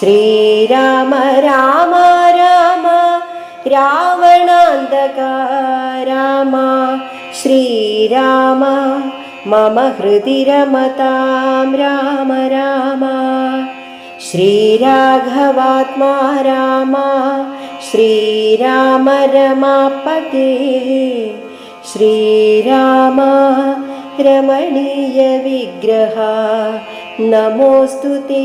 श्रीराम राम राम रावणान्धकारम श्रीराम मम हृदि रमतां राम राम श्रीराघवात्मा राम श्रीराम रमापते श्रीराम रमणीयविग्रहा नमोऽस्तु ते।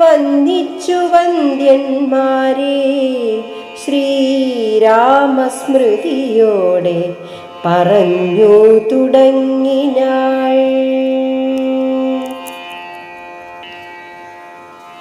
വന്ദിച്ചു വന്ദ്യന്മാരെ ശ്രീരാമസ്മൃതിയോടെ പറഞ്ഞു തുടങ്ങിനാൾ.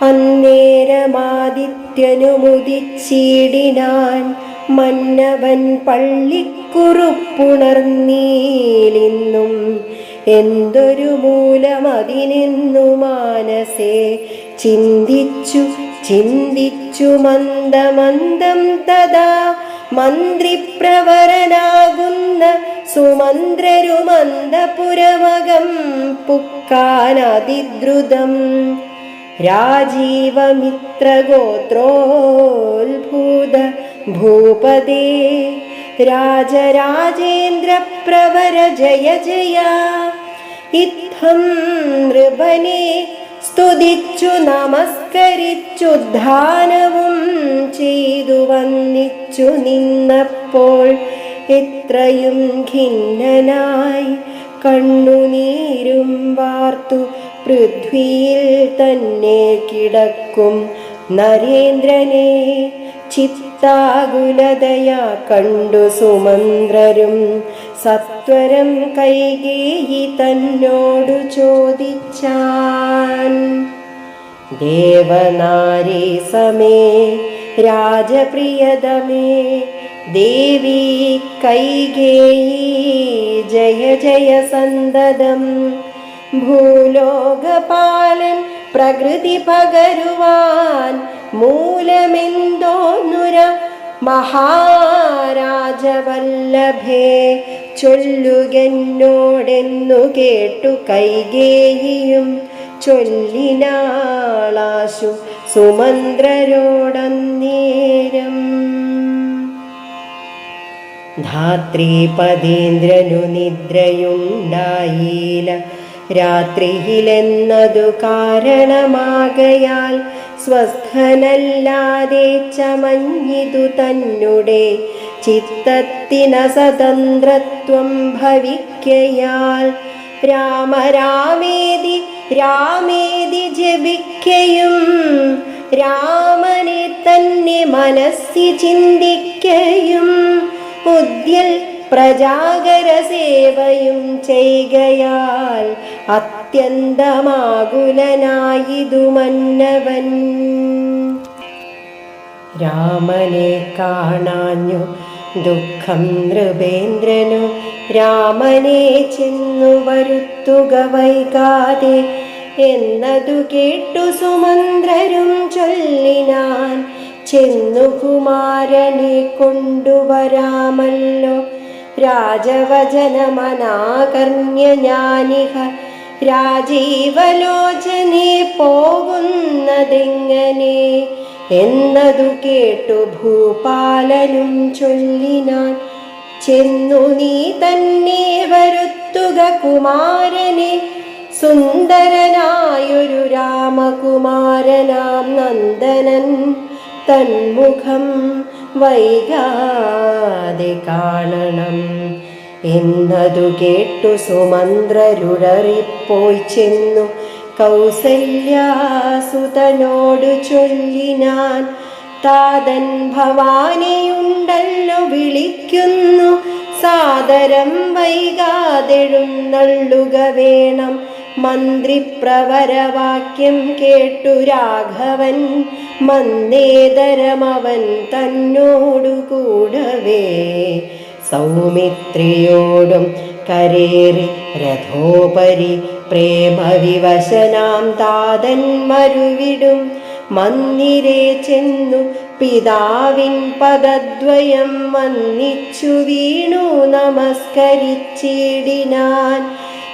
അന്നേരമാദിത്യനുമുദിച്ചിടിനാൻ മന്നവൻ പള്ളിക്കുറുപ്പുണർന്നീലിന്നും എന്തൊരു മൂലമതിനെന്നു മാനസേ. ചിന്തിച്ചു ചിന്തിച്ചു മന്ദമന്ദം തഥാ. മന്ത്രിപ്രവരനാകുന്ന സുമന്ത്രരുമന്ദപുരമകം പുക്കാനതിദ്രുതം. രാജീവമിത്രഗോത്രോത്ഭൂത ഭൂപദേ രാജരാജേന്ദ്രപ്രവര ജയ ജയ. ഇത്തം നൃപനെ സ്തുതിച്ചു നമസ്കരിച്ചു ധാനവും ചെയ്തു വന്നിച്ചു നിന്നപ്പോൾ എത്രയും ഖിന്നനായി കണ്ണുനീരും വാർത്തു പൃഥ്വിയിൽ തന്നെ കിടക്കും. നരേന്ദ്രനെ ചിത്താകുലതയാ കണ്ടു സുമന്ത്രരും സത്വരം കൈകേയി തന്നോടു ചോദിച്ചാൻ. ദേവനാരി സമേ രാജപ്രിയതമേ ദേവി കൈകേയി ജയ ജയ സന്തതം. ഭൂലോകപാലൻ പ്രകൃതി പകരുവാൻ മൂലമെന്തോന്നുര മഹാരാജവല്ലഭേ ചൊല്ലുകെന്നോടെന്നു കേട്ടു കൈകേയിയും. ചൊല്ലിനാളാശു സുമന്ത്രരോടന്നേരം. ധാത്രി പതീന്ദ്രനു നിദ്രയുണ്ടായില്ല. രാത്രിയിലെന്നതു കാരണമാകയാൽ സ്വസ്ഥനല്ലാതെ ചമഞ്ഞിതു തന്നുടെ ചിത്തത്തിനസതന്ത്രത്വം ഭവിക്കയാൽ രാമരാമേതി രാമേതി ജപിക്കയും രാമനെ തന്നെ മനസ്സി ചിന്തിക്കയും ഉദ്യൽ പ്രജാകര സേവയും ചെയ്കയാൽ അത്യന്തമാകുലനായിതു മന്നവൻ രാമനെ കാണാഞ്ഞു ദുഃഖം നൃപേന്ദ്രനു രാമനെ ചെന്നു വരുത്തുക വൈകാതെ. എന്നതു കേട്ടു സുമന്ത്രരും ചൊല്ലിനാൻ ചെന്നു കുമാരനെ കൊണ്ടുവരാമല്ലോ. രാജവചനമനാകർണ്യ ഞാനിഹ രാജീവലോചനെ പോകുന്നതെങ്ങനെ? എന്നതു കേട്ടു ഭൂപാലനും ചൊല്ലിനാൻ ചെന്നു നീ തന്നെ വരുത്തുക കുമാരനെ സുന്ദരനായൊരു രാമകുമാരനാം നന്ദനൻ തന്മുഖം വൈകാതെ കാണണം. എന്നതു കേട്ടു സുമന്ത്രരുടറിപ്പോയി ചെന്നു കൗസല്യാസുതനോട് ചൊല്ലിനാൻ താതൻ ഭവാനിയുണ്ടല്ലോ വിളിക്കുന്നു. സാദരം വൈകാതെഴുന്നള്ളുക വേണം. മന്ത്രിപ്രവരവാക്യം കേട്ടു രാഘവൻ. മന്ദേതരമവൻ തന്നോടു കൂടവേ. സൗമിത്രിയോടും കരേറി രഥോപരി പ്രേമവിവശനാം താതൻ മരുവിടും. മന്ദിരേ ചെന്നു പിതാവിൻ പദദ്വയം വന്നിച്ചു വീണു നമസ്കരിച്ചിടിനാൻ.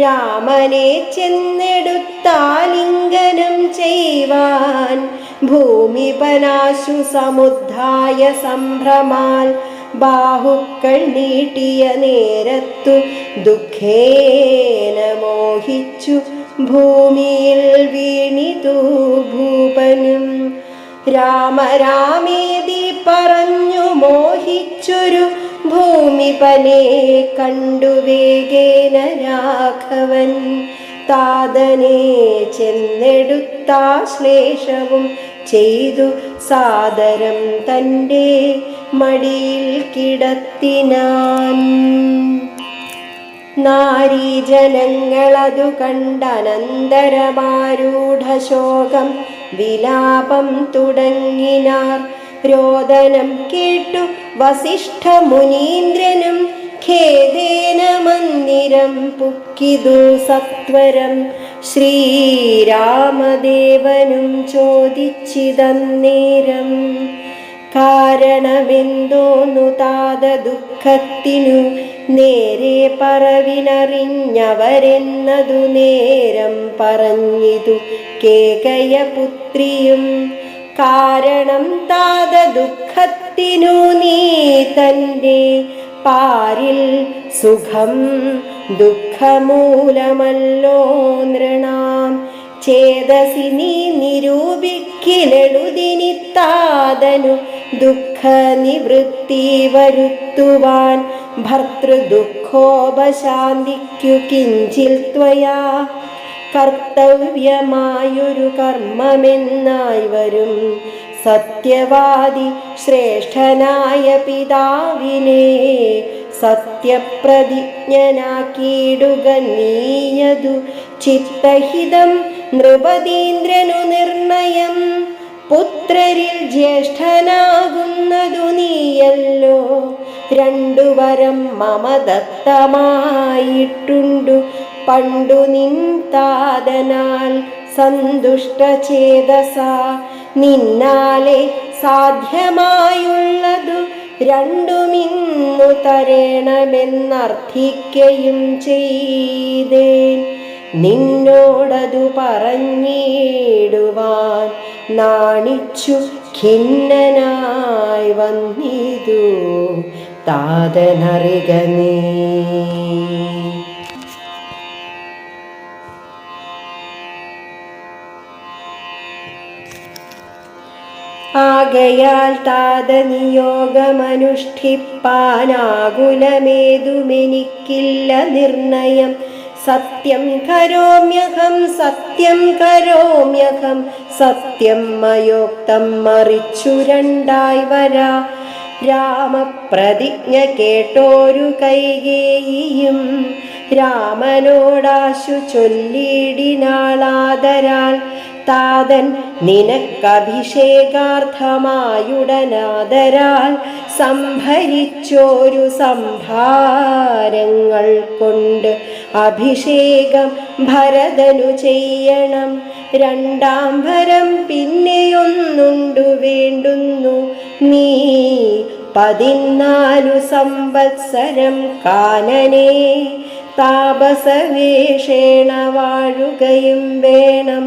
രാമനെ ചെന്നെടുത്താലിംഗനം ചെയ്വാൻ ഭൂമിപനാശു സമുദ്ധായ സംഭ്രമാൽ ബാഹുക്കൾ നീട്ടിയ നേരത്തു ദുഃഖേന മോഹിച്ചു ഭൂമിയിൽ വീണിതു ഭൂപനും. രാമരാമേതി പറഞ്ഞു മോഹിച്ചൊരു ഭൂമിപനെ കണ്ടു വേഗേന രാഘവൻ. താതനെ ചെന്നെടുത്താശ്ലേഷവും ചെയ്തു സാദരം തന്റെ മടിയിൽ കിടത്തിനാൻ. നാരീജനങ്ങളതു കണ്ടനന്തരമാരൂഢശോകം വിലാപം തുടങ്ങിനാർ. രോദനം കേട്ടു വസിഷ്ഠ മുനീന്ദ്രനും ഖേദേന മന്ദിരം പുക്കിതു സത്വരം. ശ്രീരാമദേവനും ചോദിച്ചിതന്നേരം കാരണമെന്തോന്നു താത ദുഃഖത്തിനു നേരെ പറവിനറിഞ്ഞവരെന്നതു നേരം പറഞ്ഞിതു കേകയപുത്രിയും. കാരണം താത ദുഃഖത്തിനു നീ തന്റെ പാരിൽ സുഖം ദുഃഖമൂലമല്ലോ നൃണാം. ചേതസി നീ നിരൂപിക്കിലെഴുതിനിത്താതനു ദുഃഖ നിവൃത്തി വരുത്തുവാൻ. ഭർത്തൃദുഃഖോപശാന്തിക്കു കിഞ്ചിൽ ത്വയാ. കർത്തവ്യമായൊരു കർമ്മമെന്നായി വരും. സത്യവാദി ശ്രേഷ്ഠനായ പിതാവിനെ സത്യപ്രതിജ്ഞനാക്കിയിടുക നീയതു ചിത്തഹിതം നൃപതീന്ദ്രനു നിർണയം. പുത്രരിൽ ജ്യേഷ്ഠനാകുന്നതു നീയല്ലോ. രണ്ടു വരം മമ പണ്ടു നിൻ താതനാൽ സന്തുഷ്ടചേതസ നിന്നാലെ സാധ്യമായുള്ളതു രണ്ടുമിന്നു തരേണമെന്നർത്ഥിക്കയും ചെയ്തേൻ. നിന്നോടതു പറഞ്ഞിടുവാൻ നാണിച്ചു ഖിന്നനായി വന്നിതു. താതനറിക നീ ആകയാൽ താതനിയോഗമനുഷ്ഠിപ്പാനാകുലമേതുമെനിക്കില്ല നിർണയം. സത്യം കരോമ്യഹം സത്യം കരോമ്യഹം സത്യം മയോക്തം മറിച്ചു രണ്ടായി വരാ. രാമപ്രതിജ്ഞ കേട്ടോരു കൈകേയിയും രാമനോടാശു ചൊല്ലിടിനാളാദരാൽ താതൻ നിനക്കഭിഷേകാർത്ഥമായുടനാദരാൽ സംഭരിച്ചോരു സംഭാരങ്ങൾ കൊണ്ട് അഭിഷേകം ഭരതനു ചെയ്യണം. രണ്ടാം ഭരം പിന്നെയൊന്നുണ്ടു വേണ്ടുന്നു. നീ പതിനാലു സംവത്സരം കാനനെ താപസവേഷേണ വാഴുകയും വേണം.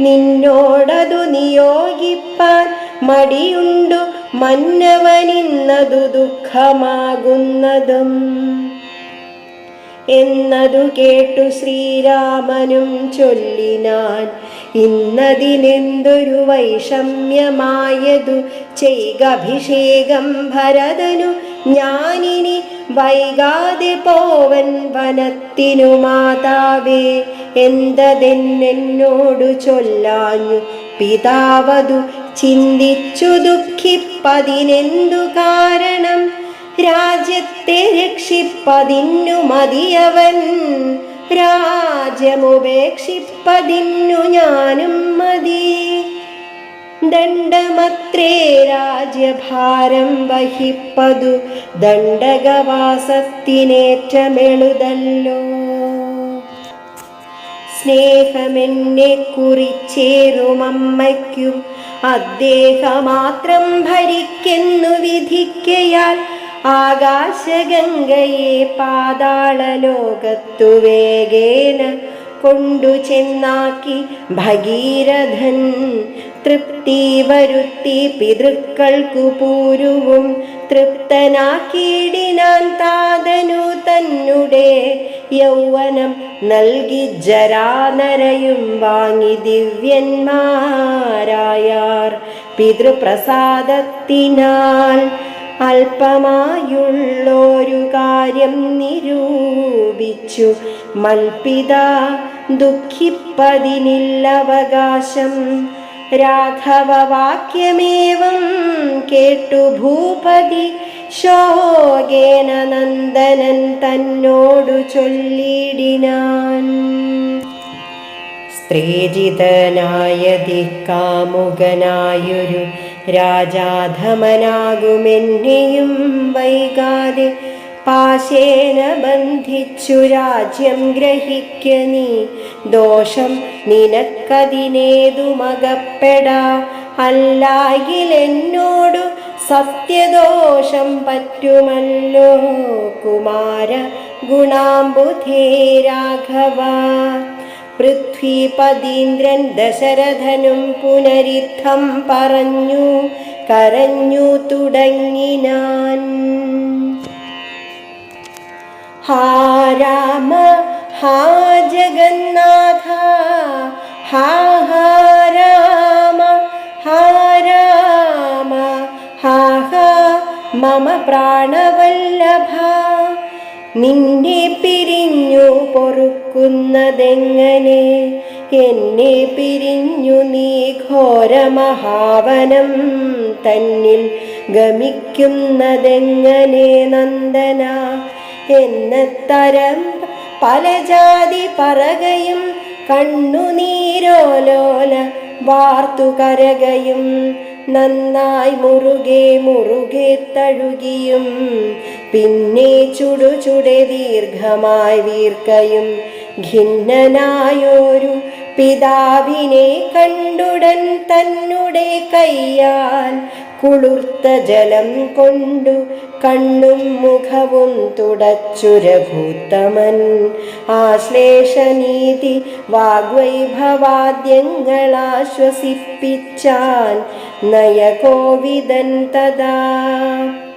നിന്നോടതു നിയോഗിപ്പാൻ മടിയുണ്ടു മന്നവനിന്നതു ദുഃഖമാകുന്നതും. എന്നതു കേട്ടു ശ്രീരാമനും ചൊല്ലിനാൻ ഇന്നതിനെന്തൊരു വൈഷമ്യമായതു. ചെയ്കഭിഷേകം ഭരതനു ഞാനിനി വൈകാതെ പോവൻ വനത്തിനു മാതാവേ എന്തതെന്നോടു ചൊല്ലാഞ്ഞു. പിതാവതു ചിന്തിച്ചു ദുഃഖിപ്പതിനെന്തു കാരണം? രാജ്യത്തെ രക്ഷിപ്പതിന്നു മതിയവൻ. രാജ്യമുപേക്ഷിപ്പതിന്നു ഞാനും മതി. ദണ്ഡമത്രേ രാജ്യഭാരം വഹിപ്പതു. ദണ്ഡകവാസത്തിനേറ്റമെളുതല്ലോ. സ്നേഹമെന്നെ കുറിച്ചേറുമമ്മയ്ക്കും അദ്ദേഹമാത്രം ഭരിക്കുന്നു വിധിക്കയാൽ ആകാശഗംഗയെ പാതാളലോകത്തു വേഗേന കൊണ്ടു ചെന്നാക്കി ഭഗീരഥൻ തൃപ്തി വരുത്തി പിതൃക്കൾക്കു പൂരുവും തൃപ്തനാക്കിയിടിനാൻ താതനു തന്നെ യൗവനം നൽകി ജരാനരയും വാങ്ങി ദിവ്യന്മാരായാർ. പിതൃപ്രസാദത്തിനാൽ അല്പമായുള്ളൊരു കാര്യം നിരൂപിച്ചു. മൽപിത ദുഃഖിപ്പതിനില്ലവകാശം. രാഘവവാക്യമേവം കേട്ടു ഭൂപതി. ശോകേന നന്ദനൻ തന്നോടു ചൊല്ലിടിനാൻ. സ്ത്രീജിതനായതി കാമുകനായൊരു രാജാധമനാകുമെന്നെയും വൈകാതെ പാശേന ബന്ധിച്ചു രാജ്യം ഗ്രഹിക്ക നീ. ദോഷം നിനക്കതിനേതുമകപ്പെടാ അല്ലായിൽ എന്നോടു സത്യദോഷം പറ്റുമല്ലോ. കുമാര ഗുണാംബുധേ രാഘവ. പൃഥ്വിപതീന്ദ്രൻ ദശരഥനും പുനരിദ്ധം പറഞ്ഞു. കരഞ്ഞു തുടങ്ങിനാൻ ഹാ രാമ ഹാ ജഗന്നാഥ ഹാ ഹാരാമ ഹാരാമ ഹാ രാമ ഹാ ഹാ മമ പ്രാണവല്ലഭ നിന്നെ പിരിഞ്ഞു പൊറുക്കുന്നതെങ്ങനെ? എന്നെ പിരിഞ്ഞു നീ ഘോരമഹാവനം തന്നിൽ ഗമിക്കുന്നതെങ്ങനെ നന്ദന? എന്ന തരം പല ജാതി പറകയും കണ്ണുനീരോലോല വാർത്തു കരകയും നന്നായി മുറുകെ മുറുകെ തഴുകിയും പിന്നെ ചുടു ചുടെ ദീർഘമായി വീർക്കയും ഖിന്നനായൊരു പിതാവിനെ കണ്ടുടൻ തന്നെ കയ്യാൽ കുളിർത്ത ജലം കൊണ്ടു കണ്ണും മുഖവും തുടച്ചു രഘുത്തമൻ. ആശ്ലേഷനീതി വാഗ്വൈഭവാദ്യങ്ങളാശ്വസിപ്പിച്ചാൻ നയകോവിതൻ തഥാ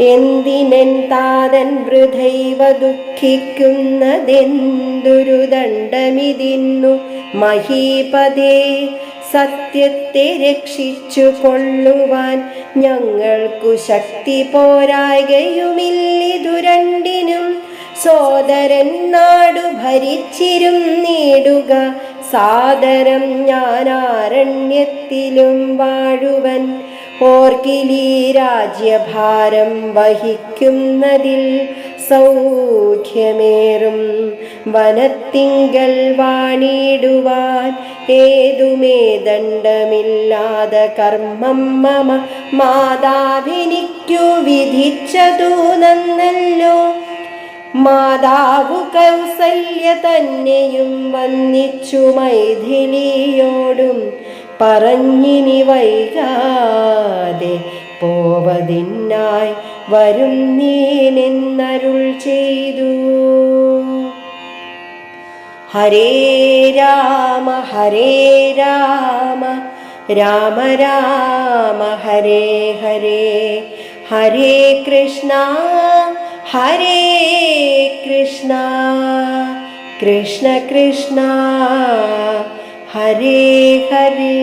എന്തിനൻ താതൻ വൃഥൈവ ദുഃഖിക്കുന്നതെന്തൊരു ദണ്ഡമിതിന്നു? മഹീപതേ സത്യത്തെ രക്ഷിച്ചു കൊള്ളുവാൻ ഞങ്ങൾക്കു ശക്തി പോരായകയുമില്ലിതു രണ്ടിനും. സോദരൻ നാടു ഭരിച്ചിരും നേടുക സാദരം ഞാനാരണ്യത്തിലും വാഴുവൻ. ഓർക്കിലീ രാജ്യഭാരം വഹിക്കുന്നതിൽ സൗഖ്യമേറും. വനത്തിങ്കൽ വാണിടുവാൻ ഏതുമേ ദണ്ഡമില്ലാതെ കർമ്മം മമ മാതാവിനിക്കു വിധിച്ചതു നന്നല്ലോ. മാതാവു കൗസല്യ തന്നെയും വന്നിച്ചു മൈഥിലിയോടും പറഞ്ഞിനി വൈകാതെ പോവതിനായി വരും നീനെന്നരുൾ ചെയ്തു. ഹരേ രാമ ഹരേ രാമ രാമ രാമ ഹരേ ഹരേ ഹരേ കൃഷ്ണ ഹരേ കൃഷ്ണ കൃഷ്ണ കൃഷ്ണ. ഹരേ ഹരേ